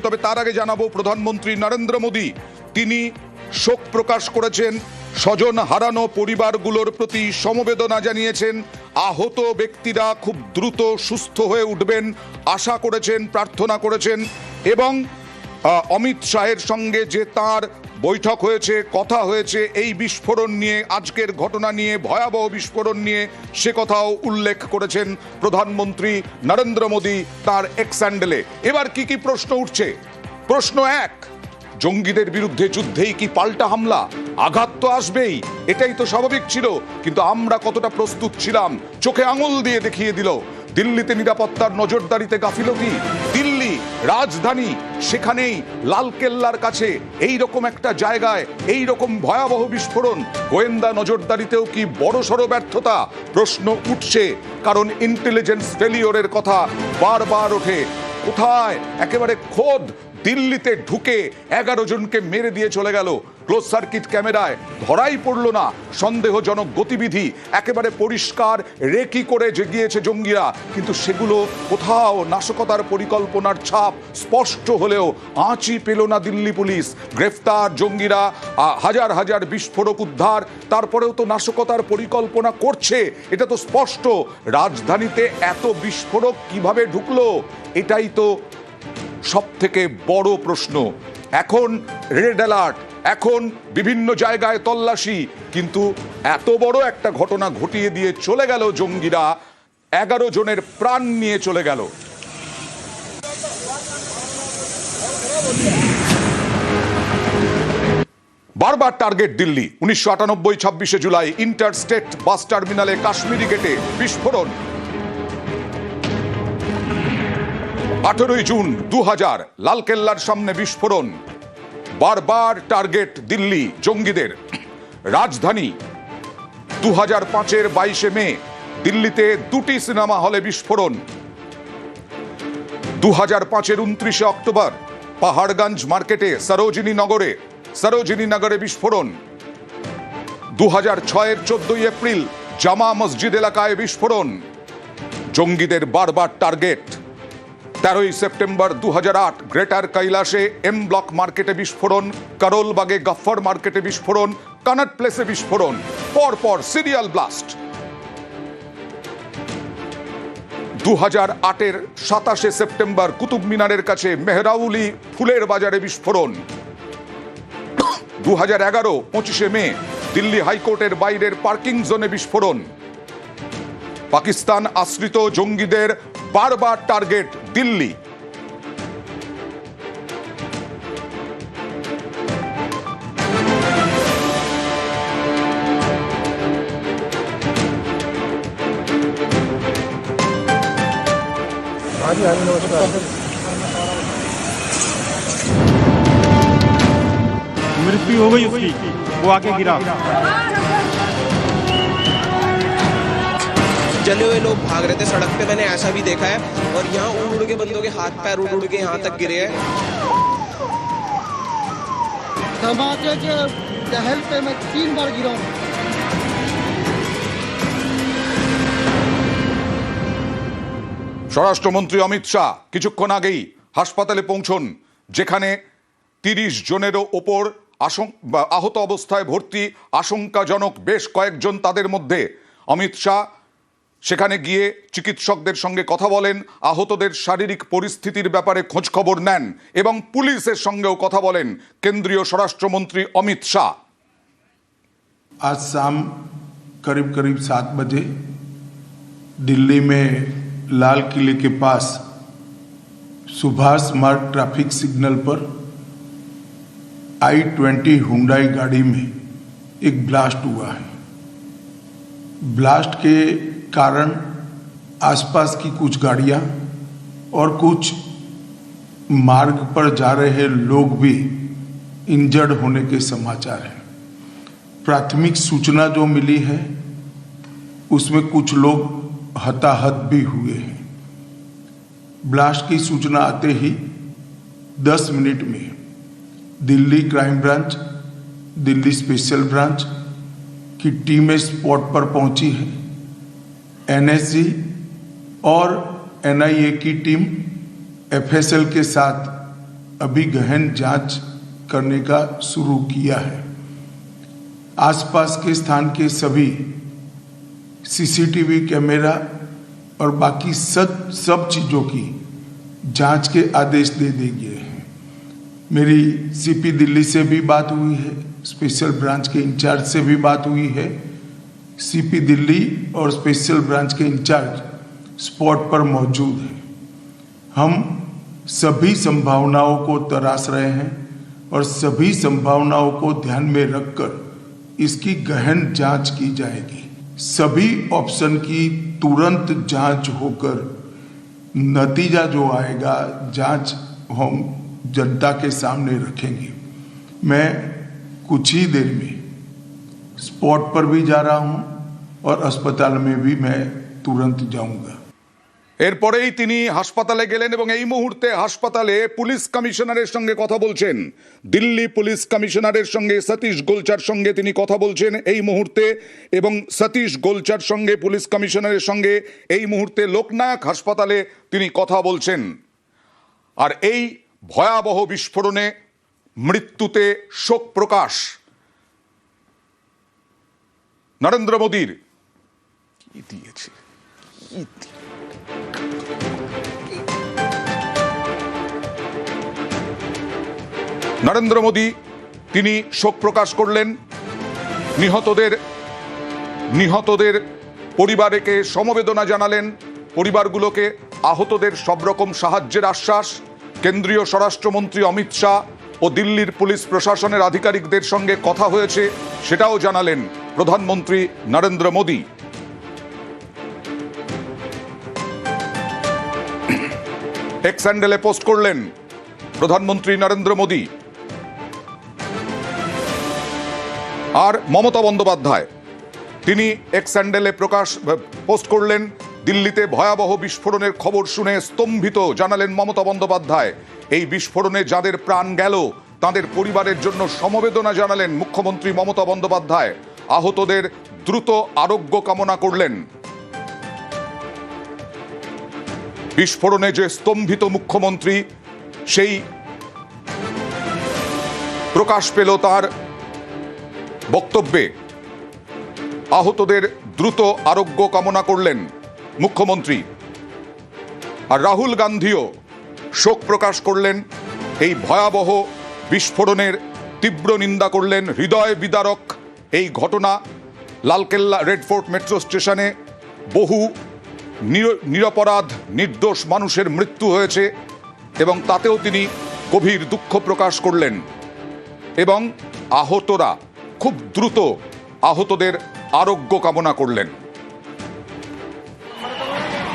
তবে তার আগে জানাব, প্রধানমন্ত্রী নরেন্দ্র মোদী, তিনি শোক প্রকাশ করেছেন, স্বজন হারানো পরিবারগুলোর প্রতি সমবেদনা জানিয়েছেন, আহত ব্যক্তিরা খুব দ্রুত সুস্থ হয়ে উঠবেন, আশা করেছেন, প্রার্থনা করেছেন এবং অমিত শাহের সঙ্গে যে তার বৈঠক হয়েছে, কথা হয়েছে, এই বিস্ফোরণ নিয়ে, আজকের ঘটনা নিয়ে, ভয়াবহ বিস্ফোরণ নিয়ে সে কথাও উল্লেখ করেছেন প্রধানমন্ত্রী নরেন্দ্র মোদী তার এক্স হ্যান্ডেলে এবার কি কি প্রশ্ন উঠছে? প্রশ্ন এক, জঙ্গিদের বিরুদ্ধে যুদ্ধেই কি পাল্টা হামলা? আঘাত তো আসবেই, এটাই তো স্বাভাবিক ছিল, কিন্তু আমরা কতটা প্রস্তুত ছিলাম? চোখে আঙুল দিয়ে দেখিয়ে দিল, দিল্লিতে নিরাপত্তার নজরদারিতে গাফিলতি, দিল্লি রাজধানী, সেখানেই লালকেল্লার কাছে এই রকম একটা জায়গায় এই রকম ভয়াবহ বিস্ফোরণ। গোয়েন্দা নজরদারিতেও কি বড়সড় ব্যর্থতা? প্রশ্ন উঠছে, কারণ ইন্টেলিজেন্স ফেলিওরের কথা বারবার ওঠে। কোথায়? একেবারে খোদ দিল্লিতে ঢুকে এগারো জনকে মেরে দিয়ে চলে গেল। ক্লোজ সার্কিট ক্যামেরায় ধরাই পড়ল না। সন্দেহজনক গতিবিধি একেবারে পরিষ্কার, রেকি করে যে গিয়েছে জঙ্গিরা। কিন্তু সেগুলো কোথাও নাশকতার পরিকল্পনার ছাপ স্পষ্ট হলেও আঁচই পেল না দিল্লি পুলিশ। গ্রেফতার জঙ্গিরা হাজার হাজার বিস্ফোরক উদ্ধার, তারপরেও তো নাশকতার পরিকল্পনা করছে, এটা তো স্পষ্ট। রাজধানীতে এত বিস্ফোরক কীভাবে ঢুকলো? এটাই তো সব থেকে বড় প্রশ্ন। এখন রেড অ্যালার্ট, এখন বিভিন্ন জায়গায় তল্লাশি, কিন্তু এত বড় একটা ঘটনা ঘটিয়ে দিয়ে চলে গেল জঙ্গিরা, এগারো জনের প্রাণ নিয়ে চলে গেল। বারবার টার্গেট দিল্লি, উনিশশো আটানব্বই, ছাব্বিশে জুলাই ইন্টার স্টেট বাস টার্মিনালে কাশ্মীরি গেটে বিস্ফোরণ। আঠেরোই জুন দু হাজার লালকেল্লার সামনে বিস্ফোরণ। বারবার টার্গেট দিল্লি জঙ্গিদের। রাজধানী দু হাজার পাঁচের বাইশে মে, দিল্লিতে দুটি সিনেমা হলে বিস্ফোরণ। দু হাজার পাঁচের উনত্রিশে অক্টোবর, পাহাড়গঞ্জ মার্কেটে সরোজিনী নগরে সরোজিনী নগরে বিস্ফোরণ। দু হাজার ছয়ের চোদ্দই এপ্রিল, জামা মসজিদ এলাকায় বিস্ফোরণ। জঙ্গিদের বারবার টার্গেট। তেরোই সেপ্টেম্বর দু গ্রেটার কৈলাসে এম ব্লক মার্কেটে বিস্ফোরণ, করোলবাগে গফ্ফর মার্কেটে বিস্ফোরণ, কানাট প্লেসে বিস্ফোরণ, পরপর সিরিয়াল ব্লাস্ট। দু হাজার আটের সাতাশে সেপ্টেম্বর কুতুব মিনারের কাছে মেহরাউলি ফুলের বাজারে বিস্ফোরণ। দু হাজার এগারো, পঁচিশে মে, দিল্লি হাইকোর্টের বাইরের পার্কিং জোনে বিস্ফোরণ। পাকিস্তান আশ্রিত জঙ্গিদের বারবার টার্গেট दिल्ली। मृत्यु हो गई उसकी वो आके गिरा। जले हुए लोग भाग रहे थे सड़क पे मैंने ऐसा भी देखा है और यहाँ उड़ उड़ के बंदों के हाथ पैर उड़ उड़ के यहाँ तक गिरे हैं धमाके के दहल पे मैं तीन बार गिरा हूँ স্বরাষ্ট্রমন্ত্রী অমিত শাহ কিছুক্ষণ আগেই হাসপাতালে পৌঁছন যেখানে তিরিশ জনেরও ওপর আশঙ্ক বা আহত অবস্থায় ভর্তি আশঙ্কাজনক বেশ কয়েকজন তাদের মধ্যে অমিত শাহ সেখানে গিয়ে চিকিৎসকদের সঙ্গে কথা বলেন আহতদের শারীরিক পরিস্থিতির ব্যাপারে খোঁজখবর নেন এবং পুলিশের সঙ্গেও কথা বলেন কেন্দ্রীয় স্বরাষ্ট্রমন্ত্রী অমিত শাহ आज शाम करीब करीब सात बजे दिल्ली में लाल किले के पास सुभाष मार्ग ट्रैफिक सिग्नल पर आई ट्वेंटी हुंडई गाड़ी में एक ब्लास्ट हुआ है ब्लास्ट के कारण आसपास की कुछ गाड़ियाँ और कुछ मार्ग पर जा रहे लोग भी इंजर्ड होने के समाचार हैं। प्राथमिक सूचना जो मिली है, उसमें कुछ लोग हताहत भी हुए हैं। ब्लास्ट की सूचना आते ही 10 मिनट में Delhi crime branch, Delhi special branch की टीमें स्पॉट पर पहुँची है। एनएसजी और एनआईए की टीम एफएसएल के साथ अभी गहन जाँच करने का शुरू किया है। आसपास के स्थान के सभी सीसीटीवी कैमरा और बाकी सब सब चीज़ों की जाँच के आदेश दे देंगे। मेरी सीपी दिल्ली से भी बात हुई है, स्पेशल ब्रांच के इंचार्ज से भी बात हुई है। सीपी दिल्ली और स्पेशल ब्रांच के इंचार्ज स्पॉट पर मौजूद हैं। हम सभी संभावनाओं को तराश रहे हैं और सभी संभावनाओं को ध्यान में रखकर इसकी गहन जाँच की जाएगी। सभी ऑप्शन की तुरंत जाँच होकर नतीजा जो आएगा, जाँच हम जनता के सामने रखेंगे। मैं कुछ ही देर में स्पॉट पर भी जा रहा हूँ। और अस्पताल में भी मैं तुरंत जाऊंगा এরপরেই তিনি হাসপাতালে গেলেন এবং এই মুহূর্তে হাসপাতালে পুলিশ কমিশনারের সঙ্গে কথা বলছেন দিল্লি পুলিশ কমিশনারের সঙ্গে সতীশ গোলচার সঙ্গে তিনি কথা বলছেন এই মুহূর্তে এবং সতীশ গোলচার সঙ্গে পুলিশ কমিশনারের সঙ্গে এই মুহূর্তে লোকনায়ক হাসপাতালে তিনি কথা বলছেন আর এই ভয়াবহ বিস্ফোরণে মৃত্যুতে শোক প্রকাশ নরেন্দ্র মোদীর কি দিয়েছে। নরেন্দ্র মোদী, তিনি শোক প্রকাশ করলেন। নিহতদের নিহতদের পরিবারকে সমবেদনা জানালেন। পরিবারগুলোকে আহতদের সব রকম সাহায্যের আশ্বাস। কেন্দ্রীয় স্বরাষ্ট্রমন্ত্রী অমিত শাহ ও দিল্লির পুলিশ প্রশাসনের আধিকারিকদের সঙ্গে কথা হয়েছে, সেটাও জানালেন প্রধানমন্ত্রী নরেন্দ্র মোদী। এক্স হ্যান্ডেলে পোস্ট করলেন প্রধানমন্ত্রী নরেন্দ্র মোদী। আর মমতা বন্দ্যোপাধ্যায়, তিনি এক্স স্যান্ডেলে প্রকাশ পোস্ট করলেন, দিল্লিতে ভয়াবহ বিস্ফোরণের খবর শুনে স্তম্ভিত জানালেন মমতা বন্দ্যোপাধ্যায়। এই বিস্ফোরণে যাদের প্রাণ গেল, তাদের পরিবারের জন্য সমবেদনা জানালেন মুখ্যমন্ত্রী মমতা বন্দ্যোপাধ্যায়। আহতদের দ্রুত আরোগ্য কামনা করলেন। বিস্ফোরণে যে স্তম্ভিত মুখ্যমন্ত্রী, সেই প্রকাশ পেল তার বক্তব্যে। আহতদের দ্রুত আরোগ্য কামনা করলেন মুখ্যমন্ত্রী। আর রাহুল গান্ধীও শোক প্রকাশ করলেন, এই ভয়াবহ বিস্ফোরণের তীব্র নিন্দা করলেন হৃদয় বিদারক এই ঘটনা লালকেল্লা রেড ফোর্ট মেট্রো স্টেশনে বহু নিরপরাধ, নির্দোষ মানুষের মৃত্যু হয়েছে এবং তাতেও তিনি গভীর দুঃখ প্রকাশ করলেন। এবং আহতরা খুব দ্রুত আহতদের আরোগ্য কামনা করলেন।